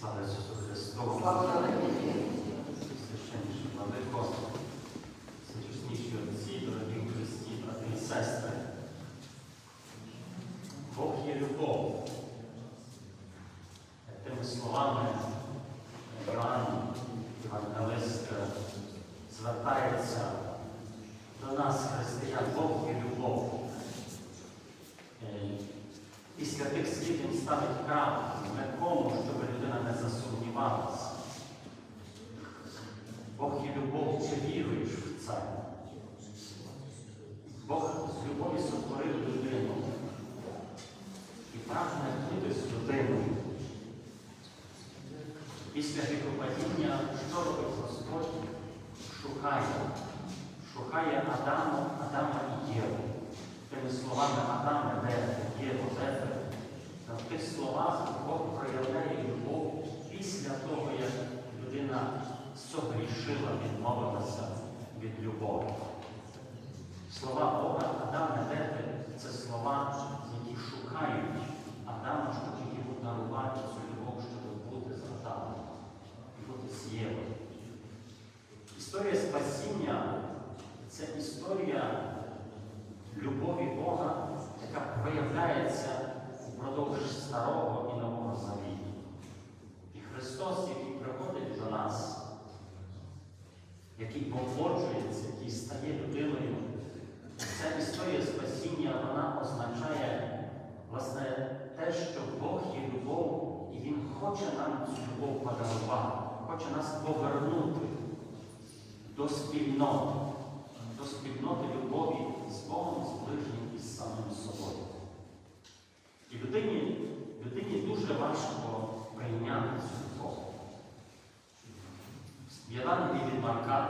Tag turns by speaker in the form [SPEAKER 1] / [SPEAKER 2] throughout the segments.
[SPEAKER 1] Слава Ісусу Христу!
[SPEAKER 2] Слава
[SPEAKER 1] Священніший владико, святішніші отці, дорогі Христі, брати і сестри. Бог є любов. Тими словами Іван Євангелист, звертається до нас, християн, Бог є любов. Е, Після тих слів він ставить крапку на кому, щоб людина не засумнівалася. Бог є любов, чи віруєш в це? Бог з любові сотворив людину і прагне бути з людиною. Після гріхопадіння, що робить Господь? Шукає. Шукає Адаму, Адама і Єву. Тими словами Адама, де Єву, де ти? В тих словах Бог проявляє любов після того, як людина согрішила, відмовилася від любові. Слова Бога Адаме, де ти? Це слова, які шукають Адама, щоб йому дарувати цю любов, щоб бути з Адамом, бути з Євою. Історія спасіння це історія любові Бога, яка проявляється упродовж Старого і Нового Завіту. І Христос, який приходить до нас, який погоджується, який стає людиною, ця історія спасіння, вона означає власне те, що Бог є любов, і Він хоче нам цю любов подарувати, хоче нас повернути до спільноти, до спільноти любові з Богом, з ближнім і з самим собою. І людині, людині дуже важко прийняти цю Євангелії від Марка,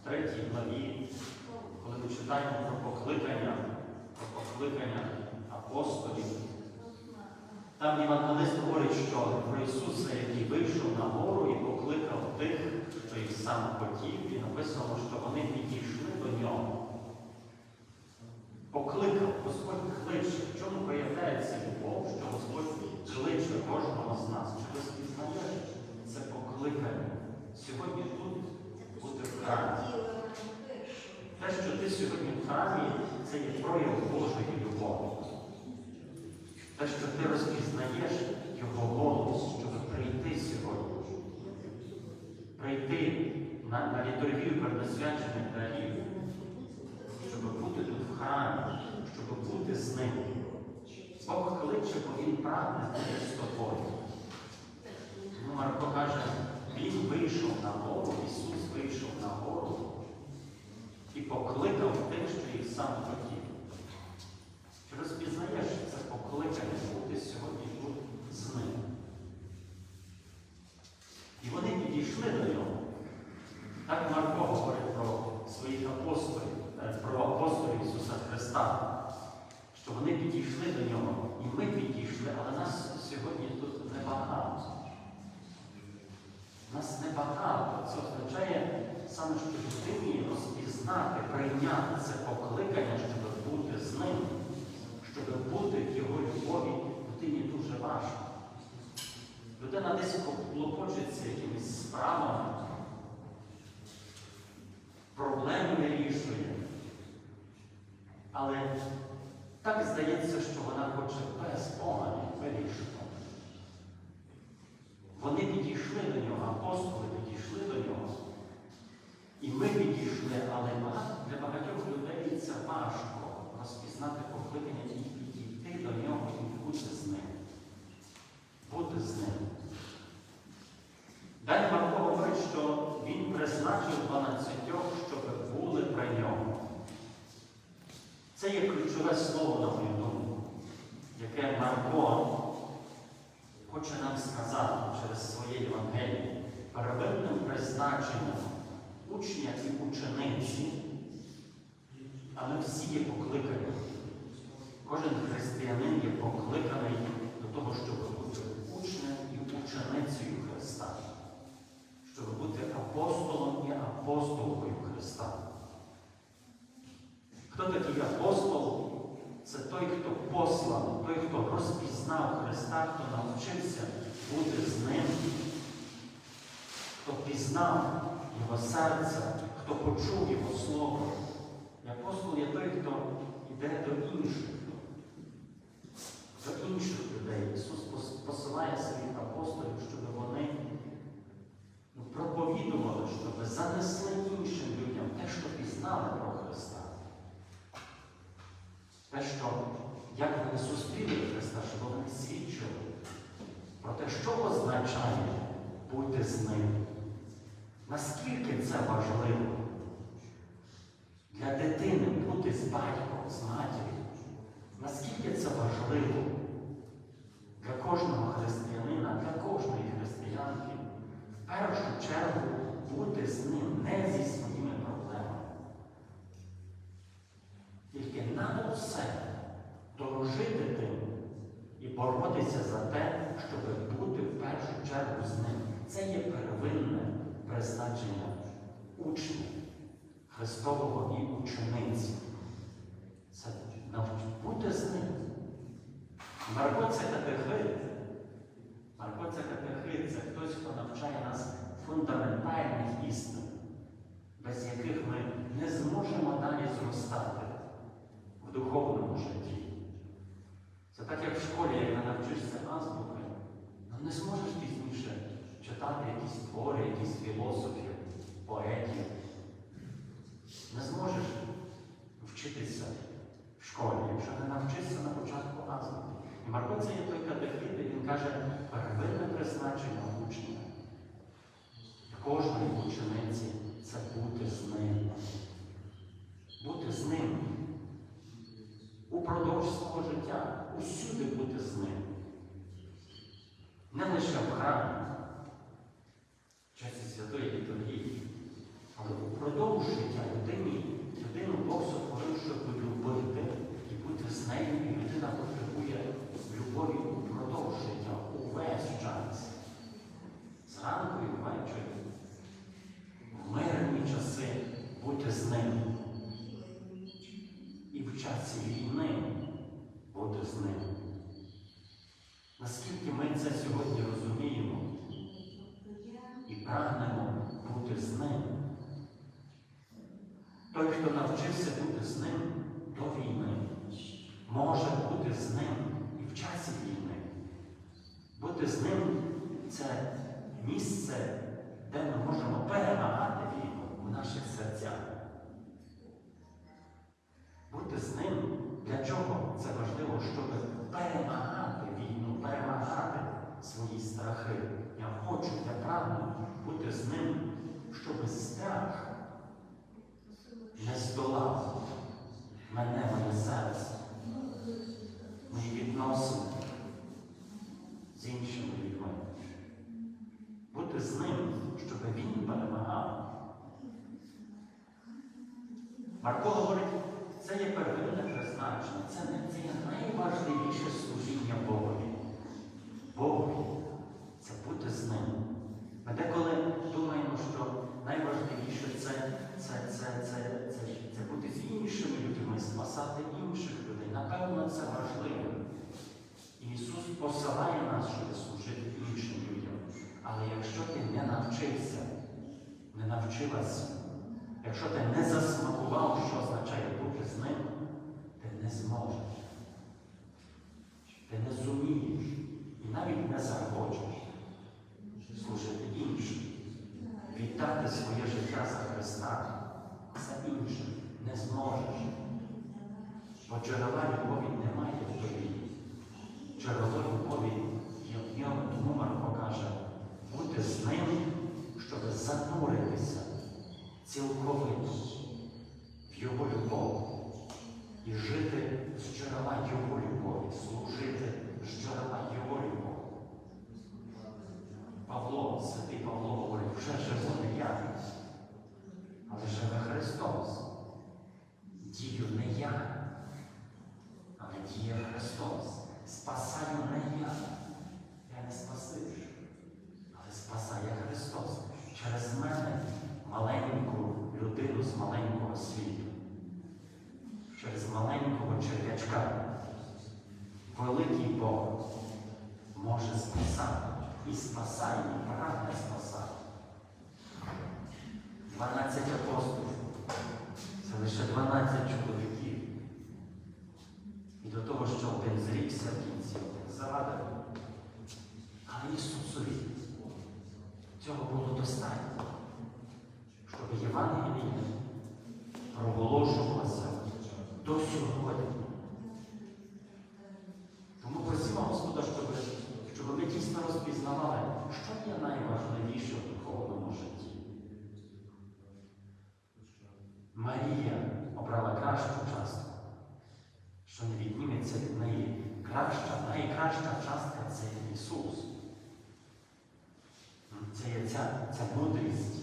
[SPEAKER 1] в третій главі, коли ми читаємо про покликання, про покликання апостолів, там Євангелист говорить, що про Ісуса, який вийшов на гору і покликав тих, хто їх сам хотів, і написано, що вони підійшли до нього. Покликав, Господь кличе. В чому проявляється любов, що Господь кличе кожного з нас? Чи ви спізнаєш це покликання? Сьогодні тут бути в храмі. Те, що ти сьогодні в храмі, це є прояв Божої любові. Те, що ти розпізнаєш Його голос, щоб прийти сьогодні, прийти на, на літургію предосвячених дарів, щоб бути тут в храмі, щоб бути з ним. Бог кличе, бо Він прагне бути з тобою. Ну, Марко каже, Він вийшов на гору, Ісус вийшов на гору і покликав те, що їх сам хотів. Чи розпізнаєш це покликання бути сьогодні тут з ним? І вони підійшли до нього. Так Марко говорить про своїх апостолів, е, про апостолів Ісуса Христа, що вони підійшли до нього, і ми підійшли, але нас сьогодні тут небагато. Нас небагато. Це означає саме, що людині розпізнати, прийняти це покликання, щоб бути з ним, щоб бути в його любові, людині дуже важко. Людина десь клопочеться якимись справами, проблеми вирішує. Але так здається, що вона хоче без Бога вирішити. Вони підійшли до нього, апостоли підійшли до нього. І ми підійшли, але для багатьох людей це важко розпізнати покликання і підійти до нього і бути з ним. Бути з ним. Далі Марко говорить, що він призначив 12, щоб були при ньому. Це є ключове слово, на мою думку, яке Марко хоче нам сказати через своє Євангеліє, первинним призначенням учня і учениці, а ми всі є покликані. Кожен християнин є покликаний до того, щоб бути учнем і ученицею Христа, щоб бути апостолом і апостолкою Христа. Хто такий апостол? Це той, хто посланий, той, хто розпізнав Христа. Христа, хто навчився бути з ним, хто пізнав Його серце, хто почув Його Слово. І апостол є той, хто йде до інших, до інших людей. Ісус посилає своїх апостолів, щоб вони ну, проповідували, щоб занесли іншим людям те, що пізнали про Христа. Те, що як вони зустріли Христа, щоб вони свідчили про те, що означає бути з ним. Наскільки це важливо для дитини бути з батьком, з матір'ю? Наскільки це важливо для кожного християнина, для кожної християнки? В першу чергу бути з ним не зі своїми проблемами. Тільки над усе дорожити тим і боротися за те, щоб бути в першу чергу з ним. Це є первинне призначення учня Христового і учениці. Це бути з ним. Марко це катехит. Марко це катехит, це хтось, хто навчає нас фундаментальних істин, без яких ми не зможемо далі зростати в духовному житті. Це так, як в школі, як не навчишся азбуки, ну не зможеш пізніше читати якісь твори, якісь філософів, поетів. Не зможеш вчитися в школі, якщо не навчишся на початку азбуки. І Марко це є той катехит, і він каже, первинне призначення учня кожної учениці це бути з ним. Бути з ним упродовж свого життя, усюди бути з ним. Не лише в храмі, в часі святої літургії, але упродовж життя людині, людину Бог сотворив, щоб любити і бути з нею, і людина потребує любові упродовж життя, увесь час. Зранку і ввечері, в мирні часи бути з ним. І в часі війни бути з ним. Наскільки ми це сьогодні розуміємо і прагнемо бути з ним. Той, хто навчився бути з ним до війни, може бути з ним і в часі війни. Бути з ним це місце, де ми можемо перемагати війну у наших серцях. Бути з ним, для чого це важливо, щоб перемагати війну, перемагати свої страхи. Я хочу, я прагну бути з ним, щоб страх не здолав мене, моє серце, мої відносини з іншими людьми. Бути з ним, щоб він перемагав. Марко первинне призначення, це, не, це найважливіше служіння Богові. Богові це бути з ним. Ми деколи думаємо, що найважливіше це, це, це, це, це, це бути з іншими людьми, спасати інших людей. Напевно, це важливо. І Ісус посилає нас, щоб служити іншим людям. Але якщо ти не навчився, не навчилася, якщо ти не засмакував, що означає бути з ним, ти не зможеш. Ти не зумієш і навіть не захочеш служити іншим, віддати своє життя за Христа, за іншим не зможеш. Бо любові немає в тобі. Джерело любові в ньому, тому Марко бути з ним, щоб зануритися цілковито в Його любов і жити з джерела Його любові, служити з джерела Його любові. Павло, святий Павло говорить, вже живу не я, але живе Христос. Дію не я, діє Христос. Спасаю не я. Я не спасиш, але спасає Христос через мене маленьку людину з маленького світу, через маленького черв'ячка. Великий Бог спасає. І спасає, і прагне спасати. 12 апостолів. Це лише 12 чоловіків. І до того, що один зрікся в кінці, один зрадив. Але Ісусові цього було достатньо, щоб Євангеліє проголошувалося до сьогодні. Тому просимо Господа, щоб, щоб ми дійсно розпізнавали, що є найважливіше в духовному житті. Марія обрала кращу частку, що не відніметься від неї краща, найкраща частка це Ісус. Це є ця, ця мудрість.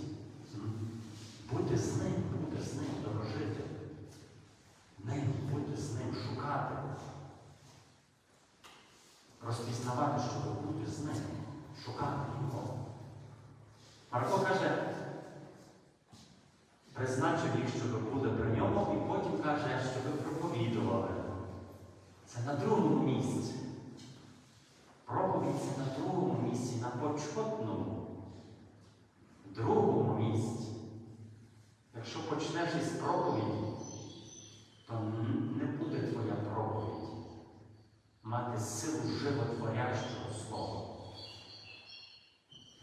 [SPEAKER 1] Бути з ним, бути з ним, дорожити. Ним, бути з ним, шукати. Розпізнавати, щоб бути з ним, шукати його. Марко каже, призначив їх, щоб були при ньому, і потім каже, щоб проповідували. Це на другому місці. Проповідь це на другому місці, на почетному, другому місці. Якщо почнеш із проповіді, то не буде твоя проповідь мати силу животворящого слова.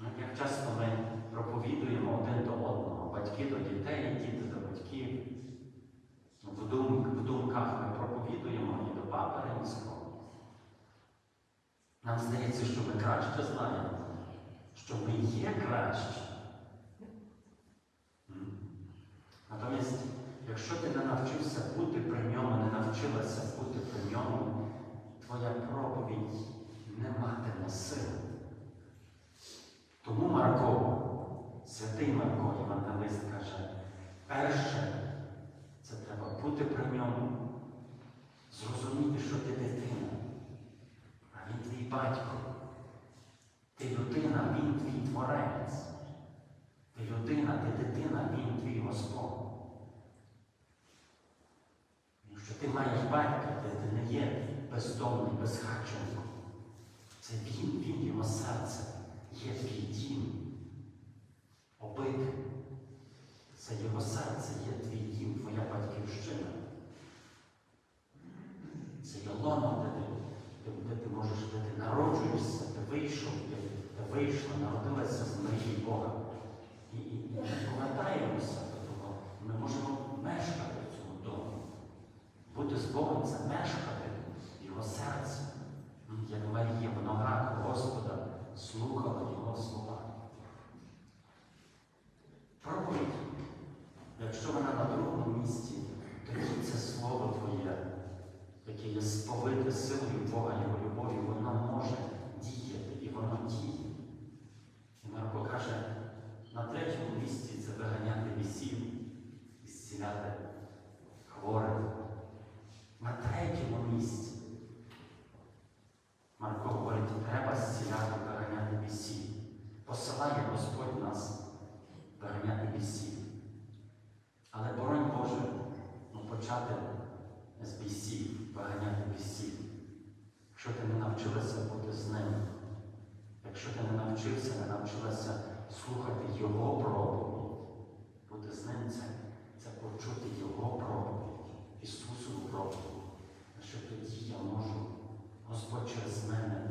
[SPEAKER 1] Ну, Як часто ми проповідуємо один до одного, батьки до дітей, діти до батьків. В, дум, в думках ми проповідуємо і до Папи Римського. Нам здається, що ми краще знаємо, що ми є кращі. М? Натомість, якщо ти не навчився бути при ньому, не навчилася бути при ньому, твоя проповідь не матиме сили. Тому Марко, святий Марко, Євангелист каже, перше, це треба бути при ньому, зрозуміти, що ти дитина, а він твій батько. Ти людина, він твій творець. Ти людина, ти дитина, він твій Господь. Якщо ти маєш батька, де ти не є бездомний, безхаченко, це він, він, його серце, є твій дім. Обик. Це його серце є твій дім, твоя батьківщина. Це є лоно, де ти, де, ти можеш, де ти народжуєшся, де вийшов, де, де вийшла, народилася з мрії Бога. І, і, і ми повертаємося до того. Ми можемо мешкати в цьому домі. Бути з Богом це мешкати Його серці. Як Марія в ногах Господа слухала Його слова. Проповідь, якщо вона на другому місці, тоді це слово Твоє, яке є сповите силою Бога Його любові, воно може діяти і воно діє. І Марко каже, на третьому місці це виганяти вісів і зціляти хворих. На третьому місці. Марко говорить, треба зціляти виганяти вісів. Посилає Господь нас виганяти бісів. Але боронь Боже, ну, почати з бісів, виганяти бісів. Якщо ти не навчилася бути з ним, якщо ти не навчився, не навчилася слухати Його проповідь, бути з ним це, це почути Його проповідь, Ісусову проповідь. Що тоді я можу, Господь через мене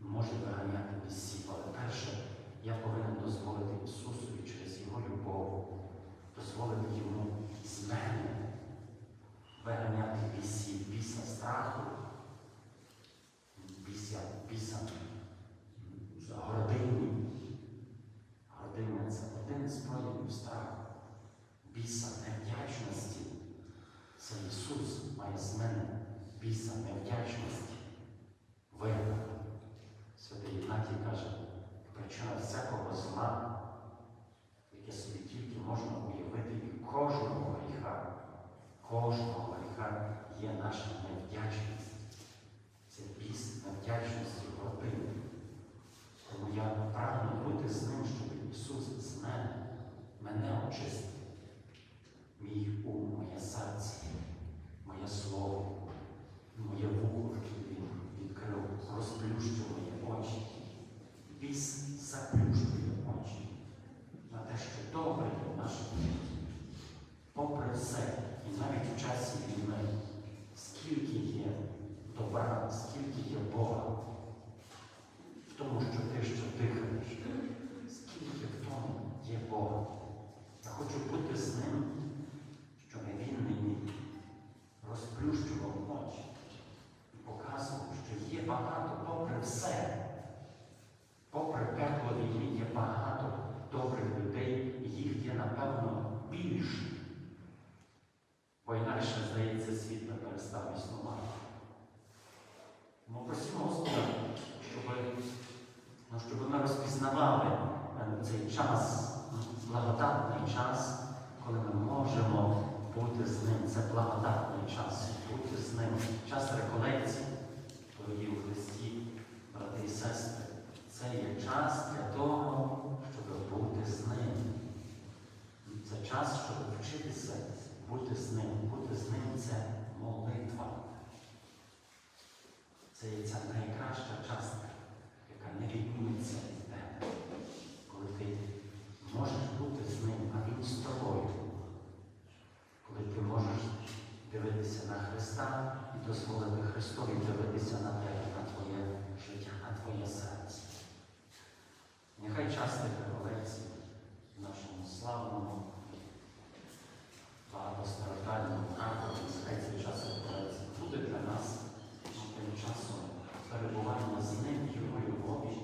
[SPEAKER 1] може виганяти бісів. Але перше, я повинен дозволити Ісусові через Його любов, дозволити Йому з мене виганяти бісів, біса страху, біса, біса гордині. Гординя це один з проявів страху, біса невдячності. Це Ісус має з мене біса невдячності. Вигнати. Святий Ігнатій каже, причина всякого зла, яке собі тільки можна уявити і кожного гріха, кожного гріха є наша невдячність. Це біс невдячності гордини. Тому я прагну бути з ним, щоб Ісус з мене, мене очистив. Мій ум, моє серце, моє слово, моє вухо, яке він відкрив, розплющив мої очі, тому, що ти що дихаєш. Скільки в тому є Бога. Я хочу бути з ним, можемо бути з ним. Це благодатний час, бути з ним. Час реколекції, дорогі в Христі, брати і сестри. Це є час для того, щоб бути з ним. Це час, щоб вчитися бути з ним. Бути з ним це молитва. Це є ця найкраща частка, яка не рівнується від тебе, коли ти можеш. дивитися на Христа і дозволити Христові дивитися на тебе, на Твоє життя, на Твоє серце. Нехай час тебе велець в нашому славному, багатостраждальному храму, нехай цей час буде для нас тим часом перебування з ним, Його любові.